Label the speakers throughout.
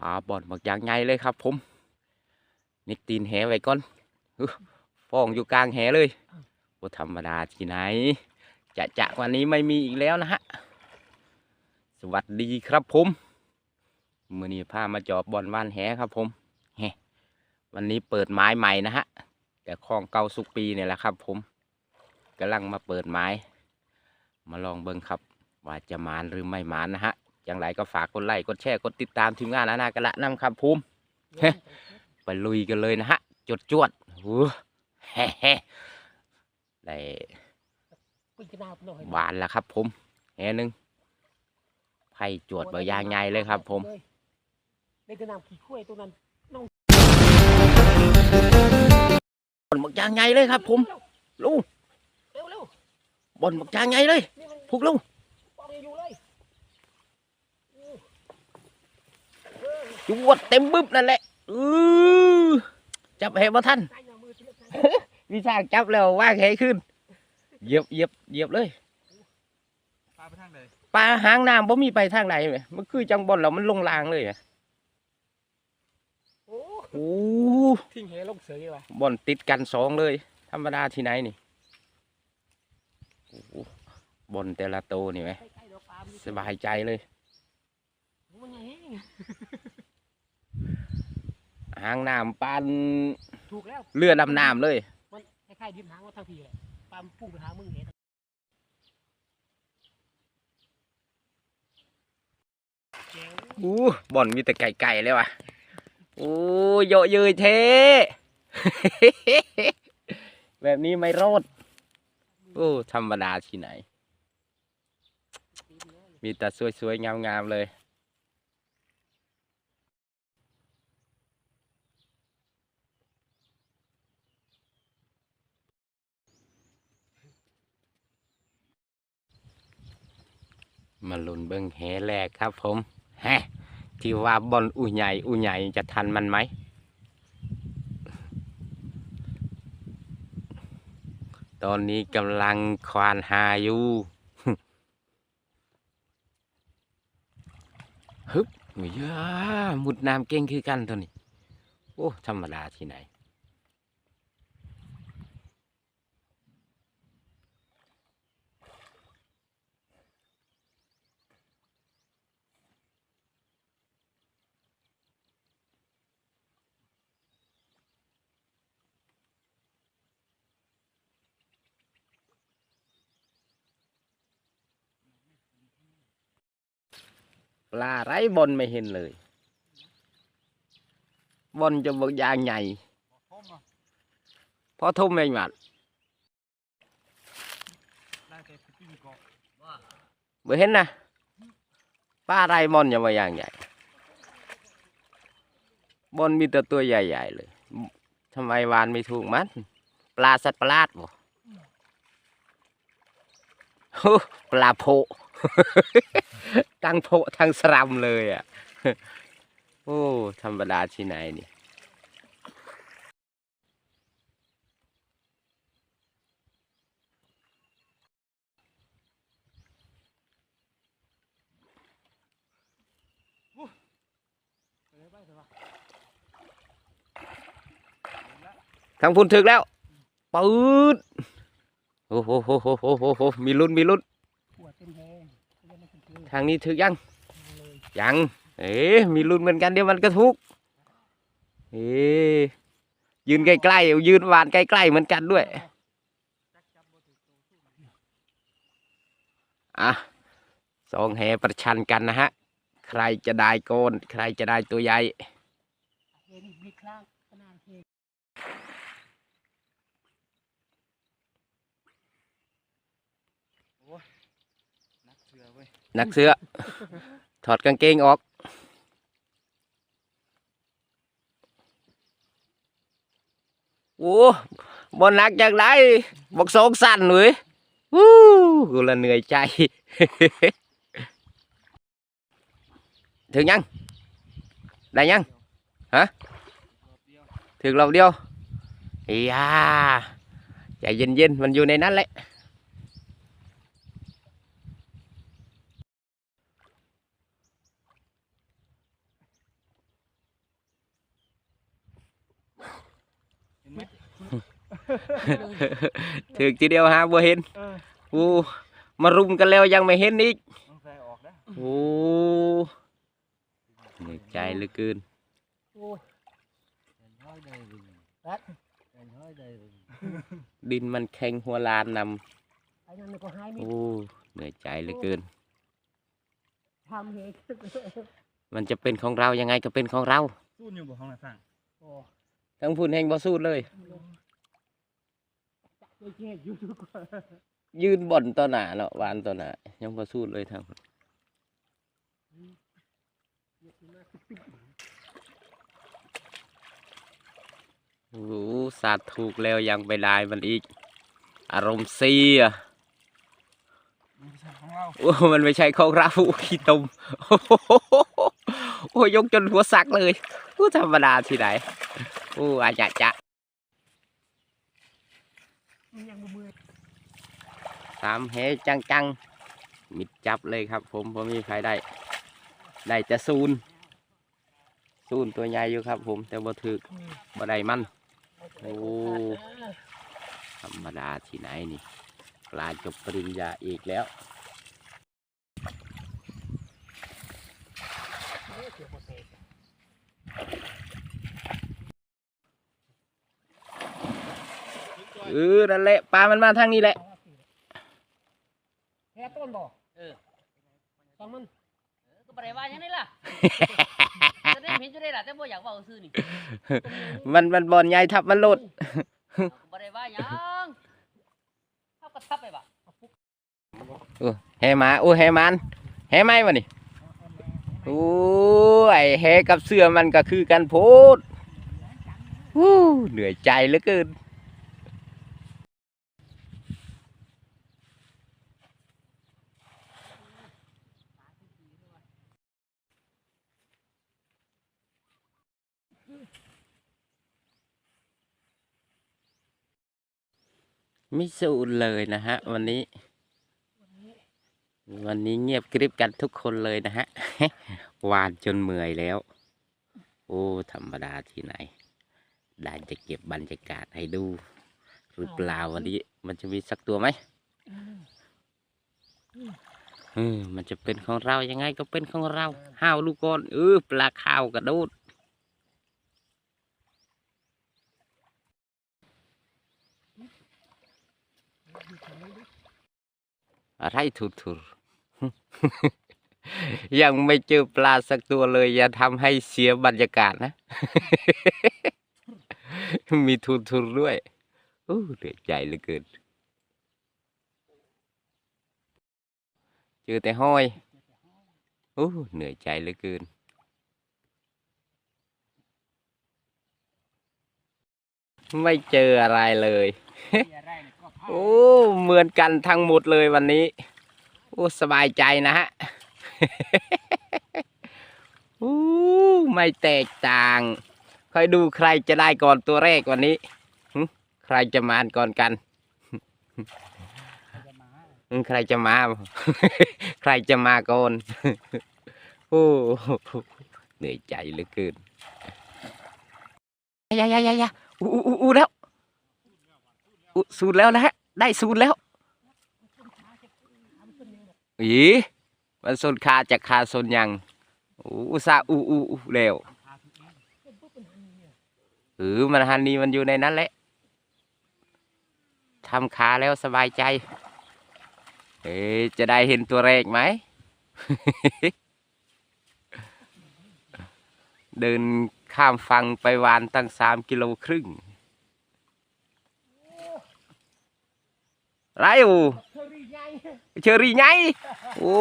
Speaker 1: ปลาบอดบักอย่างใหญ่เลยครับ ผมนิกตีนแหไว้ก่อนฟ้องอยู่กลางแหเลยบ่ธรรมดาที่ไหน จะจะวันนี้ไม่มีอีกแล้วนะฮะ สวัสดีครับผมมือนี้พามาจอบบอลว่านแหครับผมแหวันนี้เปิดไม้ใหม่นะฮะ แต่คลองเก่าสุกปีเนี่ยแหละครับ ผมกำลังมาเปิดไม้ มาลองเบิ่งครับ ว่าจะหมานหรือไม่หมานนะฮะ อย่างไรก็ฝากกดไลค์กดแชร์กดติดตามทีมงานนานากระละนำครับภูมิเฮ้ไปลุยกันเลยนะฮะจดจวดๆหูแฮ่แฮ่ได้
Speaker 2: กุยกระนาบหน่อย
Speaker 1: หวานแล้วครับ ผมแหนึงไผ่จวดเบอร์ยางใหญ่เลยครับ ผม
Speaker 2: ในกระนาบขี้ข้วยตัวนั้น
Speaker 1: บอลบักยางใหญ่เลยครับ ผมลุง
Speaker 2: เร็วเร็ว
Speaker 1: บอลบักยางใหญ่เลย
Speaker 2: นี่มัน
Speaker 1: พวกลุง
Speaker 2: ปองอยู่เลย
Speaker 1: จวดเต็มบึ้บนั่นแหละอือจับแหบ่ท่าน
Speaker 2: ใส่หน้ามือที่เล็ก
Speaker 1: วิชาจับแล้วว่างแหขึ้นเหยียบเหยียบเหยียบเลย
Speaker 3: ปลาไปทางใด
Speaker 1: ปลาหางน้ำบ่มีไปทางไหนไหมมันคือจังบอลแล้วมันลงรางเลยอะ
Speaker 2: โอ้
Speaker 1: โอ้
Speaker 2: ทิ้งเหลงเสยว่ะ
Speaker 1: บอลติดกันสองเลย ธรรมดาที่ไหนนี่โอ้โหบอลแต่ละโตวนี่ไหม
Speaker 2: ใกล้ๆดอกปลามัน
Speaker 1: สบายใจเลย
Speaker 2: มันยังแห้ง
Speaker 1: หางน้ำปาน
Speaker 2: ถูกแล้ว
Speaker 1: เรือดำน้ำเลย
Speaker 2: มันคล้ายๆดินหางว่าทางทีแหละปลามันพุ่งไปหามึงเห็นแจ๋ว
Speaker 1: อู้บอลมีแต่ไก่ไก่เลยว่ะโอ้เยอะเย้ยเท แบบนี้ไม่รอดโอ้ธรรมดาที่ไหน มีแต่สวยๆ งามๆเลย มาลุนเบิ้งแหแรกครับผมแฮะที่ว่าบอลอุใหญ่อุใหญ่จะทันมันไหมตอนนี้กำลังควานหาอยู่ฮึบอุ้ยอ่ามุดน้ำเก่งคือกันตัวนี้ โอ้ ธรรมดาที่ไหน ปลาไร้บอลไม่เห็นเลยบอลจะบกยางใหญ่
Speaker 3: พอมอะ
Speaker 1: เพราะทุ่มเองมัด
Speaker 3: ได้แต่อ
Speaker 1: เห็นนะปลาไรบอลอย่ายางใหญ่บอลมีแต่ตัวใหญ่ๆเลยทำไมวานไม่ถูกมันปลาสัตว์ประหลาดบ่โอ้ปลาโพ ทั้งโพทั้งสลัมเลยอะ โอ้ ธรรมดาที่ไหนนี่ทางพุ่นถึกแล้วปืดโอ้โหโหโหโหโหมีลุ้นมีลุ้น ทางนี้ถึกยัง
Speaker 2: ยั
Speaker 1: ง เอ๊ะมีลุ้นเหมือนกันเดี๋ยวมันก็ทุก เอ๊ยืนใกล้ๆยืนหวานใกล้ๆเหมือนกันด้วย อะสองแหประชันกันนะฮะ ใครจะได้โกน ใครจะได้ตัวใหญ่
Speaker 2: เห็นมีครั้งขนาดเห็น
Speaker 3: นักเสือเว้ย
Speaker 1: นักเสือถอดกางเกงออก โอ้บนนักจากไรบอกสองสั่นเลยวู้กูละเหนื่อยใจ ถึงยัง ได้ยัง ฮะ
Speaker 3: รอบเดียว
Speaker 1: ถึงเราเดียวอียาใจเย็นๆ มันอยู่ในนั้นแหละ ถึกทีเดียวหาบ่เห็น
Speaker 2: เออ
Speaker 1: โอ้มารุมกันแล้วยังไม่เห็นอีก
Speaker 3: ต้องใส่ออกนะ
Speaker 1: โอ้เหนื่อยใจเหลือเกิน
Speaker 2: โอ้ย
Speaker 3: ห้อยได้รึง
Speaker 2: รัด
Speaker 3: ห้อยได้รึง
Speaker 1: ดินมันแข็งหัวลานน
Speaker 2: ไอ้นั่นมันก็หายำนี่
Speaker 1: โอ้เหนื่อยใจเหลือเกิน
Speaker 2: ทำเหตุ
Speaker 1: มันจะเป็นของเรายังไงก็เป็นของเรา
Speaker 3: สู้อยู่บ่ห้องน่ะสั่ง
Speaker 2: โอ้
Speaker 1: ทั้งพูนแห่งบ่สู้เลย
Speaker 2: จะเจ็บอยู่ทุกคน
Speaker 1: ยืนบ่นต่อหน้าเนาะวานต่อหน้ายังบ่สู้เลยทางพุ่นโอ้สาดถูกแล้วยังไปได้มันอีก อารมณ์เสีย
Speaker 3: ไม่ใช่ของเรา
Speaker 1: โอ้มันไม่ใช่ของเราขี้ตมโอ้โหโอ้ยกจนหัวสักเลยโอ้ธรรมดาที่ไหนโอ้อาจะจะ
Speaker 2: มัน ยังบ่มือ
Speaker 1: สามเฮจังจังมิดจับเลยครับ ผมผมมีใครได้ ได้จะซูนซูนตัวใหญ่อยู่ครับ ผมแต่บ่ถึกบ่ได้มันโอ้ธรรมดาที่ไหนนี่ปลาจบปริญญาอีกแล้วเออนั่นแหละปลามันมาทางนี้แหละ
Speaker 2: แค่ต้นบ่เออฟังมัน
Speaker 4: ก็บ่ได้ว่าหยังนี่ล่ะจะได้เห็นจะได้ล่ะแต่บ่อยากเว้าซื่อนี่
Speaker 1: มันมันบอลใหญ่ทับมันหลด
Speaker 4: ก็บ่ได้ว่าหยังทับก็ทับไปบ่ะ
Speaker 1: โอ้แหมาโอ้แหมันแหไหมวะนี่โอ้ไอแหกับเสื้อมันก็คือกันโพดวู้เหนื่อยใจเหลือเกิน ไม่สูนเลยนะฮะ วันนี้ วันนี้เงียบกริบกันทุกคนเลยนะฮะวานจนเมื่อยแล้ว โอ้ธรรมดาที่ไหนได้จะเก็บบรรยากาศให้ดูหรือเปล่าวันนี้ มันจะมีสักตัวไหมเออมันจะเป็นของเรายังไงก็เป็นของเราห้าวลูกก้อนเออปลาข้าวกระโดด อะไรทุรทุรยังไม่เจอปลาสักตัวเลย อย่าทำให้เสียบรรยากาศนะ มีทุรทุรด้วยโอ้เหนื่อยใจเหลือเกินเจอแต่ห้อยโอ้เหนื่อยใจเหลือเกินไม่เจออะไรเลย โอ้เหมือนกันทั้งหมดเลยวันนี้ โอ้สบายใจนะฮะโอ้ไม่แตกต่างคอยดูใครจะได้ก่อนตัวแรกวันนี้ใครจะมาก่อนกันใครจะมา ใครจะมาก่อนโอ้เหนื่อยใจเหลือเกินยายายายาอู้อู้อู้แล้ว อู้สูดแล้วนะฮะ ได้สูดแล้วอีมันสนคาจากคาสนยังอู้อุตส่าอูอู้อู้แล้วเออมันฮันนี่มันอยู่ในนั้นแหละทำขาแล้วสบายใจ เอ๊จะได้เห็นตัวแรกไหม เดินข้ามฟังไปวานตั้งสามกิโลครึ่ง ไรอู
Speaker 2: เธอรีใหญ่
Speaker 1: เชอรี่ไงโอ้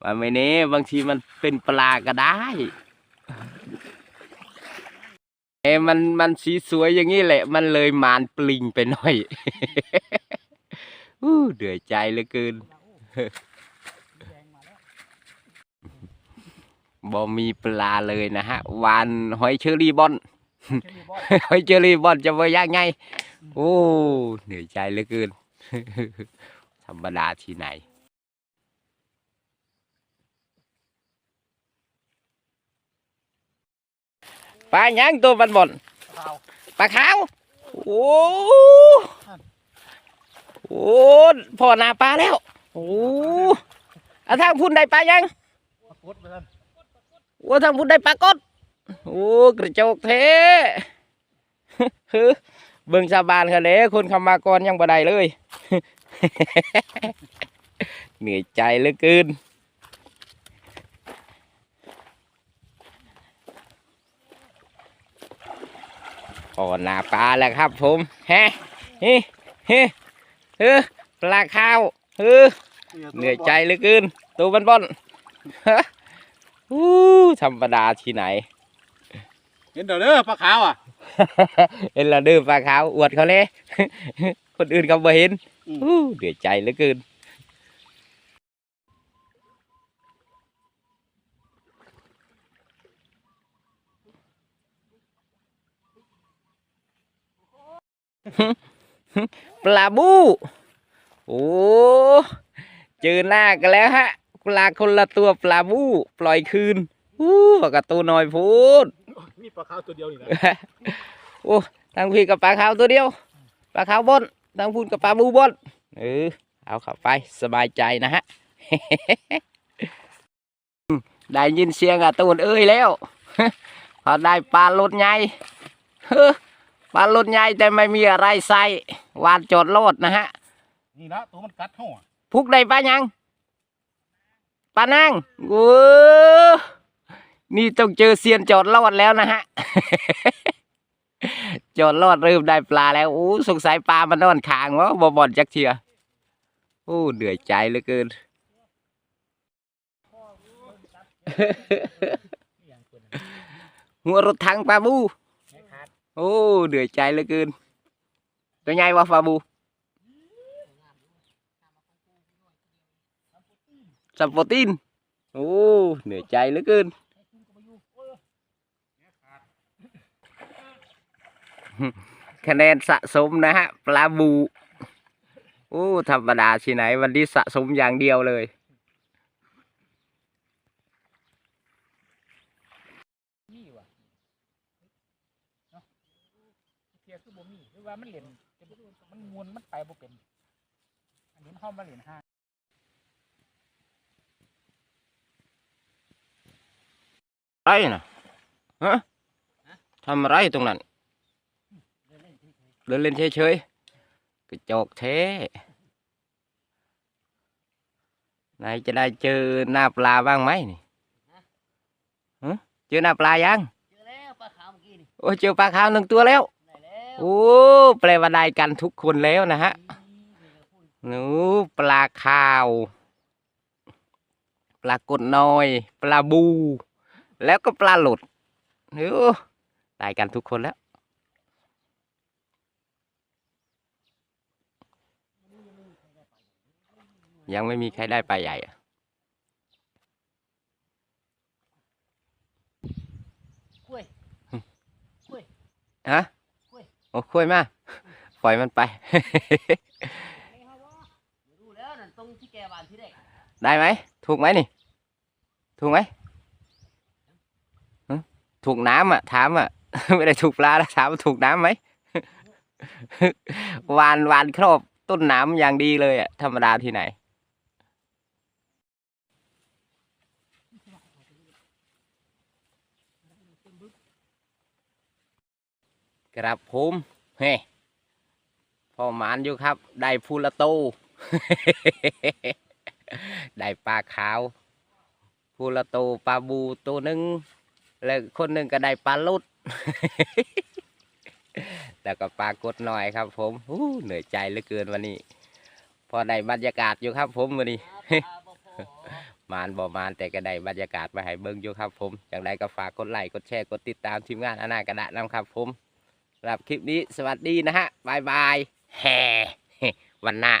Speaker 1: ว่าไม่เน่บางทีมันเป็นปลาก็ได้เอ้มันมันสีสวยอย่างนี้แหละ มันเลยมานปลิงไปหน่อยอู้เดือดใจเหลือเกินบ่มีปลาเลยนะฮะวานหอยเชอรี่บอน หอยเชอรี่บอนจะว่ายากไงโอ้เหนื่อยใจเหลือเกินธรรมดาที่ไหนปลาหยังตัวบันบอนปลาขาวโอ้โอ้พ่อหนาปลาแล้วโอ้อาทางพุ่นได้ปลายัง
Speaker 3: ปรากฏไปท่าน
Speaker 1: โอ้ทางพุ่นได้ปลากด โอ้กระจกเทฮึเบิ่งชาบานเขาเลยคนคำมาก่อนยังบ่ได้เลย เหนื่อยใจเหลือเกินพอหนาปลาแล้วครับผมฮะเฮ้เฮ้เฮ้ปลาข้าวเฮ้เหนื่อยใจเหลือเกินตัวบอนบอนๆฮะอู้ธรรมดาที่ไหน
Speaker 3: เห็นเด้อเด้อปลาขาวอะ
Speaker 1: เห็นเราดื้อปลาขาวอวดเขาเลย คนอื่นเขาบ่เห็น
Speaker 3: อืม
Speaker 1: อู้เหนื่อยใจเหลือเกิน ปลาบู โอ้เจอหน้ากันแล้วฮะ ปลาคนละตัวปลาบู ปล่อยคืนอู้กับตัวน้อยพูด
Speaker 3: มีปลาขาวตัวเดียวนี่แหละ
Speaker 1: โอ้ทางพี่กับปลาขาวตัวเดียวปลาขาวบนทางพูนกับปลาบูบนเออเอาเข้าไปสบายใจนะฮะได้ยินเสียงอะตูนเอ้ยแล้วพอได้ปลาลดใหญ่เฮ้อปลาลดใหญ่แต่ไม่มีอะไรใส่วานจอดโลดนะฮะ
Speaker 3: นี่ละตัวมันกัดห่อ
Speaker 1: พุกได้ปลายังปลานางโอ้ นี่ต้องเจอเซียนจอดรอดแล้วนะฮะ จอดรอดเริ่มได้ปลาแล้วโอ้สงสัยปลามันนอนคางวะบ่บ่อนจักเทียโอ้เหนื่อยใจเหลือเกินหัวรถถังปลาบูโอ้เหนื่อยใจเหลือเกิน ตัวใหญ่วะปลาบูสัมโปตีนโอ้เหนื่อยใจเหลือเกิน คะแนนสะสมนะฮะ ปลาบูโอ้ธรรมดาที่ไหน วันนี้สะสมอย่างเดียวเลย
Speaker 2: นี่ว่ะเนาะเทียคือบ่มีหรือว่ามันเหรียญมันมวนมันไปบ่เป็น อันนี้มันห้อมมาเหรียญห้า
Speaker 1: อะไรนะฮะทำอะไรตรงนั้น เดินเล่นเฉยๆกระจอกเทไหนจะได้เจอหน้าปลาบ้างไหมนี่ฮะเจอหน้าปลายัง
Speaker 4: เจอแล้วปลาขาวเมื่อกี้นี่
Speaker 1: โอ้เจอปลาขาวหนึ่งตัวแล้ว
Speaker 4: ได้แล้ว
Speaker 1: โอ้แปลว่าได้กันทุกคนแล้วนะฮะหนูปลาขาว ปลากดน้อย ปลาบู แล้วก็ปลาหลุดโอ้ได้กันทุกคนแล้ว ยังไม่มีใครได้ปลาใหญ่อะ
Speaker 4: กล้วย
Speaker 1: ฮะ
Speaker 4: กล้วย
Speaker 1: โอ้คุยมาปล่อยมันไป
Speaker 4: รู้แล้วนั่นตรงที่แกบานที่แรก
Speaker 1: ได้ไหม ถูกไหมนี่ ถูกไหมหึถูกน้ำอะ ถามอะ ไม่ได้ถูกปลาแล้วถามว่าถูกน้ำไหมวานวานครอบต้นน้ำอย่างดีเลยอะ ธรรมดาที่ไหน กระผมเฮ้พอหมานอยู่ครับ ได้ฟูละโต ได้ปลาขาวฟูละโตปลาบูตัวหนึ่งแล้วคนหนึ่งก็ได้ปลาลุด แล้วก็ปลากดหน่อยครับ ผมอู้เหนื่อยใจเหลือเกินวันนี้ พอได้บรรยากาศอยู่ครับ ผมวันนี้
Speaker 4: ปลาบอ
Speaker 1: มานบ่มานแต่ก็ได้บรรยากาศมาให้เบิ่งอยู่ครับผมอย่างไรก็ฝากกดไลค์กดแชร์กดติดตามทีมงานอนากระดะนำครับผม สำหรับคลิปนี้สวัสดีนะฮะบายบายแฮ่วันหน้า